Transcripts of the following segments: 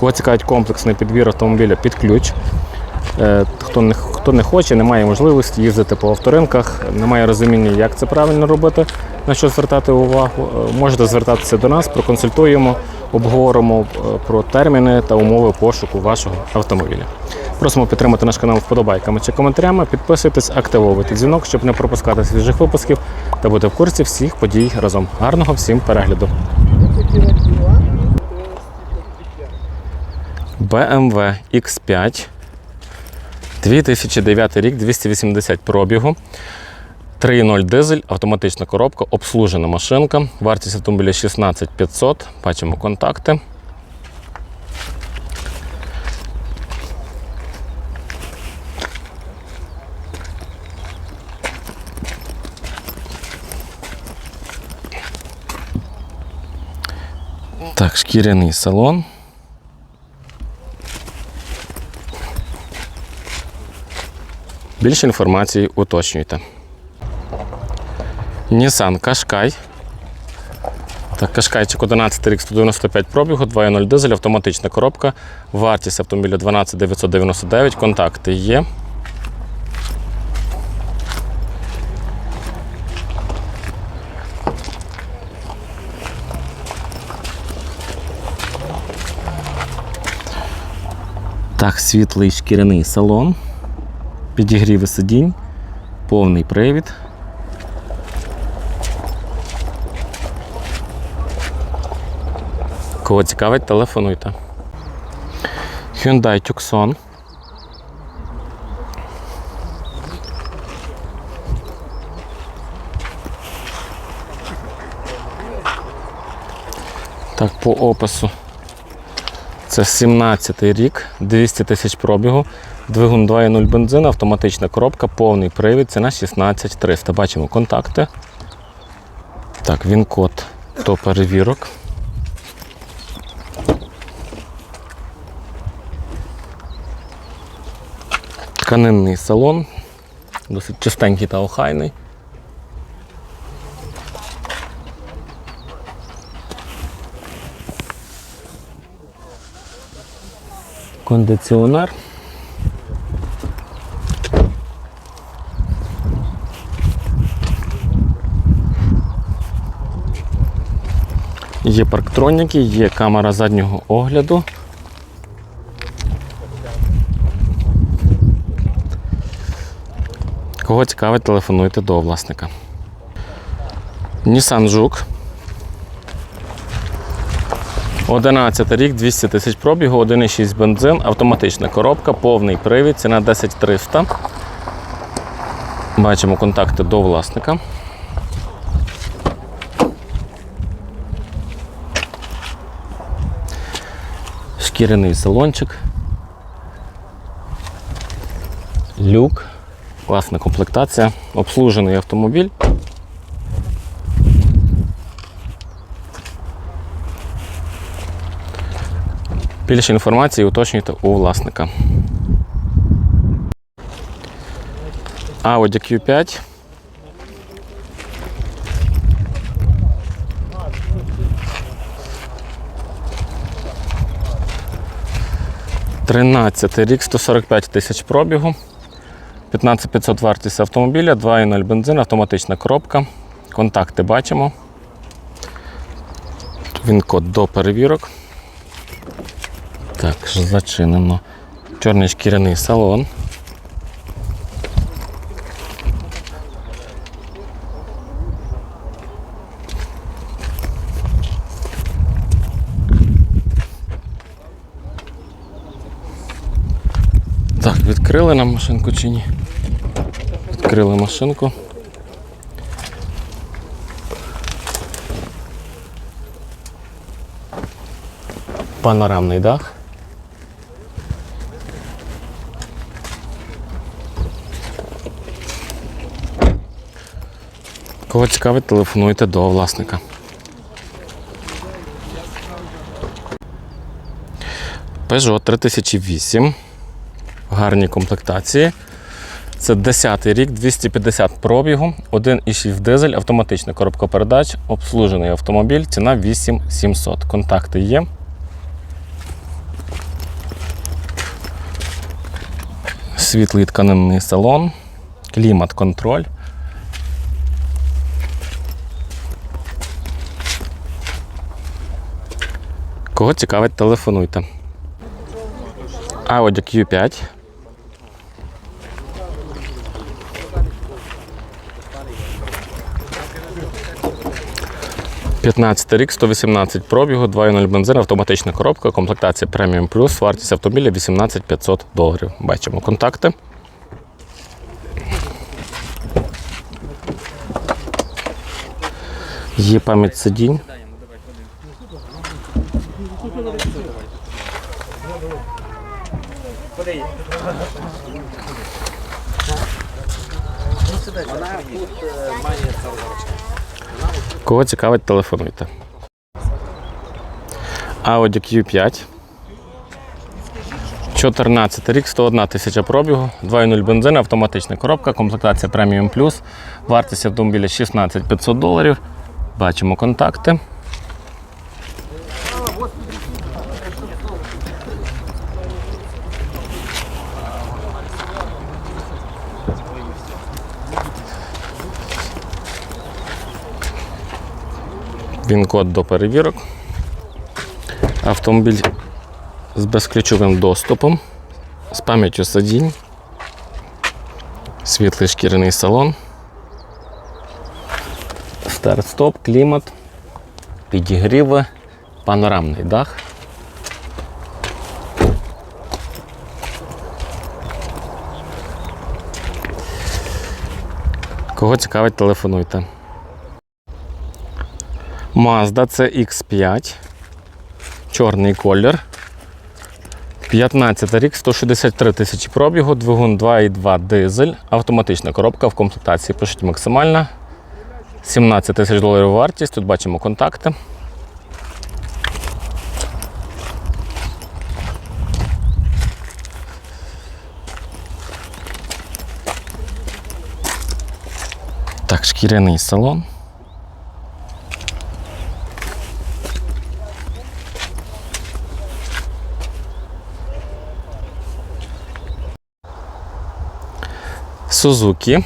Кого цікавить комплексний підбір автомобіля під ключ. Е, Хто не, хто не хоче, не має можливості їздити по авторинках, не має розуміння, як це правильно робити, на що звертати увагу, е, можете звертатися до нас, проконсультуємо, обговоримо е, про терміни та умови пошуку вашого автомобіля. Просимо підтримати наш канал вподобайками чи коментарями, підписуйтесь, активовуйте дзвінок, щоб не пропускати свіжих випусків та бути в курсі всіх подій разом. Гарного всім перегляду! BMW X5 2009 рік, 280 пробігу. 3.0 дизель, автоматична коробка, обслужена машинка. Вартість автомобіля 16 500. Бачимо контакти. Так, шкіряний салон. Більше інформації уточнюйте. Nissan Qashqai. Так, Кашкайчик 11 рік 195 пробігу, 2.0 дизель, автоматична коробка. Вартість автомобіля 12 999, контакти є. Так, світлий шкіряний салон. Підігріви сидінь, повний привід. Кого цікавить, телефонуйте. Hyundai Tucson. Так, по опису. Це 17 рік, 200 тисяч пробігу, двигун 2.0 бензин, автоматична коробка, повний привід, ціна 16300. Бачимо контакти. Так, він код до перевірок. Тканинний салон, досить чистенький та охайний. Кондиціонер. Є парктроніки, є камера заднього огляду. Кого цікавить, телефонуйте до власника. Nissan Жук. 11 рік, 200 тисяч пробігу, 1,6 бензин, автоматична коробка, повний привід, ціна 10300. Бачимо контакти до власника. Шкіряний салончик. Люк. Класна комплектація. Обслужений автомобіль. Більше інформації уточнюйте у власника. Audi Q5. Тринадцятий рік, 145 тисяч пробігу. 15500 вартість автомобіля, 2.0 бензин, автоматична коробка. Контакти бачимо. Він код до перевірок. Так, зачинено. Чорний шкіряний салон. відкрили нам машинку чи ні. Відкрили машинку. Панорамний дах. Кого цікавить, телефонуйте до власника. Peugeot 3008 гарній комплектації. Це 10 й рік, 250 пробігу, 1,6 дизель, автоматична коробка передач, обслужений автомобіль, ціна 8700. Контакти є. Світлий тканинний салон, клімат-контроль. Кого цікавить, телефонуйте. Audi Q5. П'ятнадцятий рік, 118 пробігу, 2.0 бензин, автоматична коробка, комплектація Premium Plus, вартість автомобіля 18 500 доларів. Бачимо контакти. Є пам'ять сидінь. Кого цікавить, телефонуйте. Audi Q5. 14 рік, 101 тисяча пробігу, 2.0 бензин, автоматична коробка, комплектація Premium Plus, вартість автомобіля 16 500 доларів. Бачимо контакти. Він-код до перевірок. Автомобіль з безключовим доступом, з пам'яттю сидінь, світлий шкіряний салон, старт-стоп, клімат, підігріви, панорамний дах. Кого цікавить, телефонуйте. Mazda CX5. Чорний колір. 15 рік, 163 тисячі пробігу, двигун 2,2 дизель, автоматична коробка в комплектації пишуть максимальна. 17 тисяч доларів вартість. Тут бачимо контакти. Так, шкіряний салон. Suzuki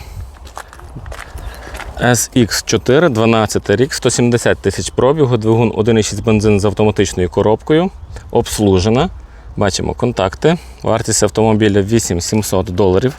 SX4, 12 рік, 170 тисяч пробігу, двигун 1,6 бензин з автоматичною коробкою, обслужена. Бачимо контакти. Вартість автомобіля 8700 доларів.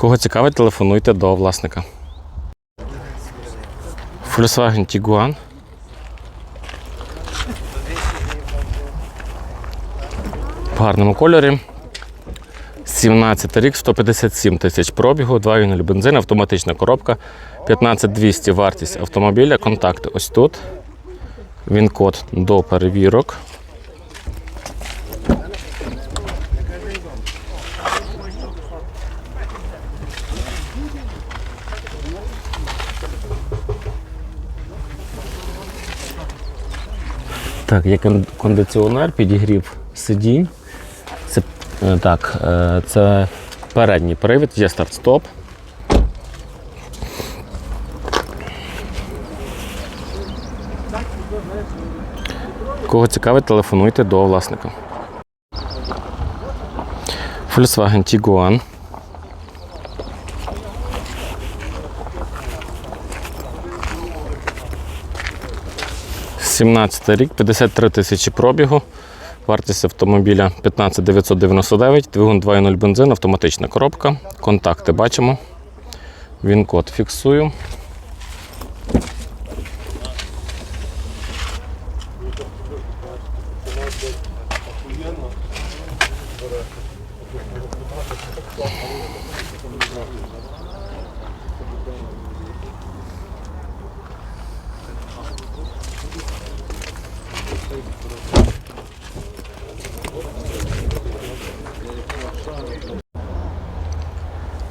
Кого цікавить, телефонуйте до власника. Volkswagen Tiguan. В гарному кольорі. 17 рік, 157 тисяч пробігу, 2.0 бензин, автоматична коробка, 15200 вартість автомобіля, контакти ось тут. Він код до перевірок. Так, є кондиціонер, підігрів сидінь. Це, е, так, е, це передній привід, є старт-стоп. Кого цікавить, телефонуйте до власника. Volkswagen Tiguan. – 17 рік, 53 тисячі пробігу. Вартість автомобіля 15 999, двигун 2.0 бензин, автоматична коробка. Контакти бачимо. Він код фіксую.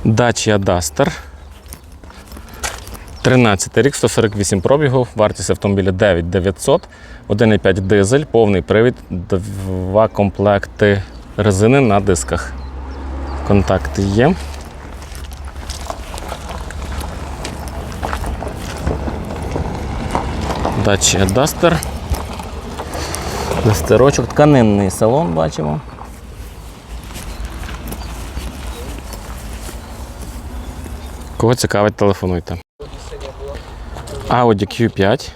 Dacia Duster. 13 рік, 148 пробігів, вартість автомобіля 9900, 1,5 дизель, повний привід, два комплекти резини на дисках. Контакти є. Dacia Duster. Дастерочок, тканинний салон бачимо. Кого цікавить, телефонуйте. Audi Q5.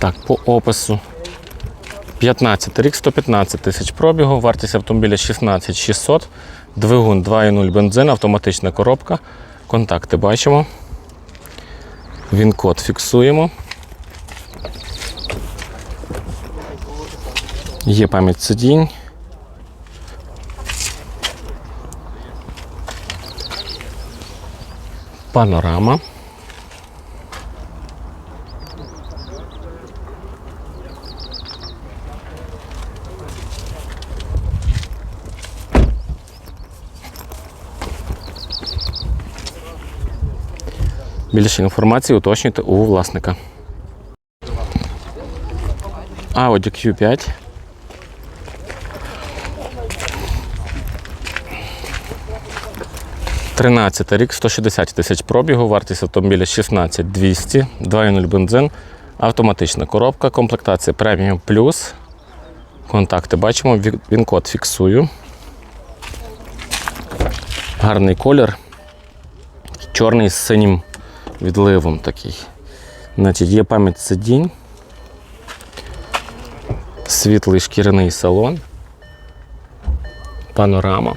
Так, по опису. 15 рік, 115 тисяч пробігу, вартість автомобіля 16 600, двигун 2.0 бензин, автоматична коробка. Контакти бачимо. Він код фіксуємо. Є пам'ять сидінь. Панорама. Більше інформації уточнюйте у власника. Audi Q5. Тринадцятий рік, 160 тисяч пробігу, вартість автомобіля 16 200, 2.0 бензин, автоматична коробка, комплектація преміум плюс. Контакти бачимо, він код фіксую. Гарний колір. Чорний з синім відливом такий. Значить, є пам'ять сидінь. Світлий шкіряний салон. Панорама.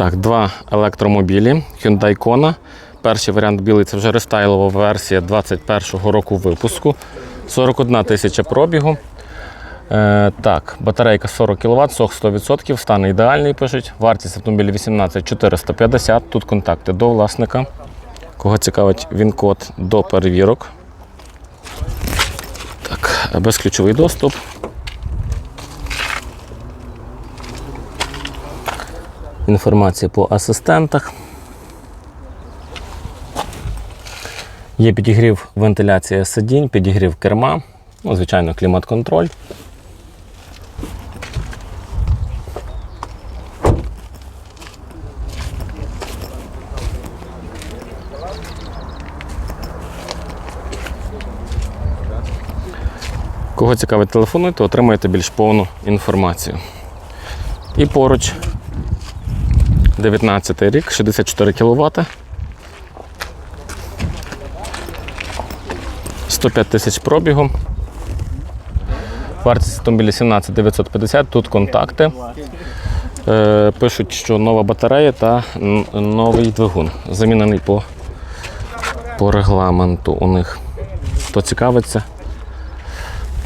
Так, два електромобілі Hyundai Kona. Перший варіант білий це вже рестайлова версія 21-го року випуску. 41 тисяча пробігу. Е, так, батарейка 40 кВт, сох 100%, стан ідеальний пишуть. Вартість автомобіля 18 450. Тут контакти до власника. Кого цікавить він код до перевірок. Так, безключовий доступ. Інформація по асистентах. Є підігрів вентиляція сидінь, підігрів керма, ну, звичайно, клімат-контроль. Кого цікавить телефонуйте, отримаєте більш повну інформацію. І поруч 19 рік, 64 кВт. 105 тисяч пробігу. Вартість автомобіля 17 950. Тут контакти. Е, пишуть, що нова батарея та новий двигун. Замінений по, по регламенту у них. Хто цікавиться.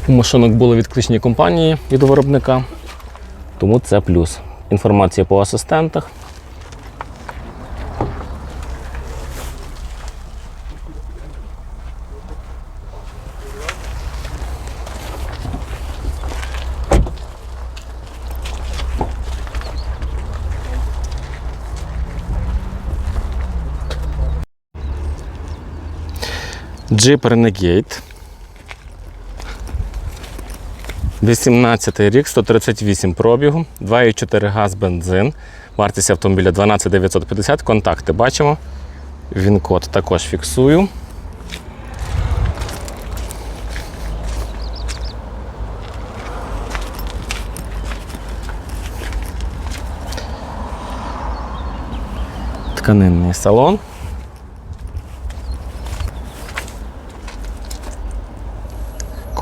У машинок були відключені компанії від виробника, тому це плюс. Інформація по асистентах. Jeep Renegade. 18 рік, 138 пробігу, 2,4 газ бензин. Вартість автомобіля 12 950. Контакти бачимо. Він код також фіксую. Тканинний салон.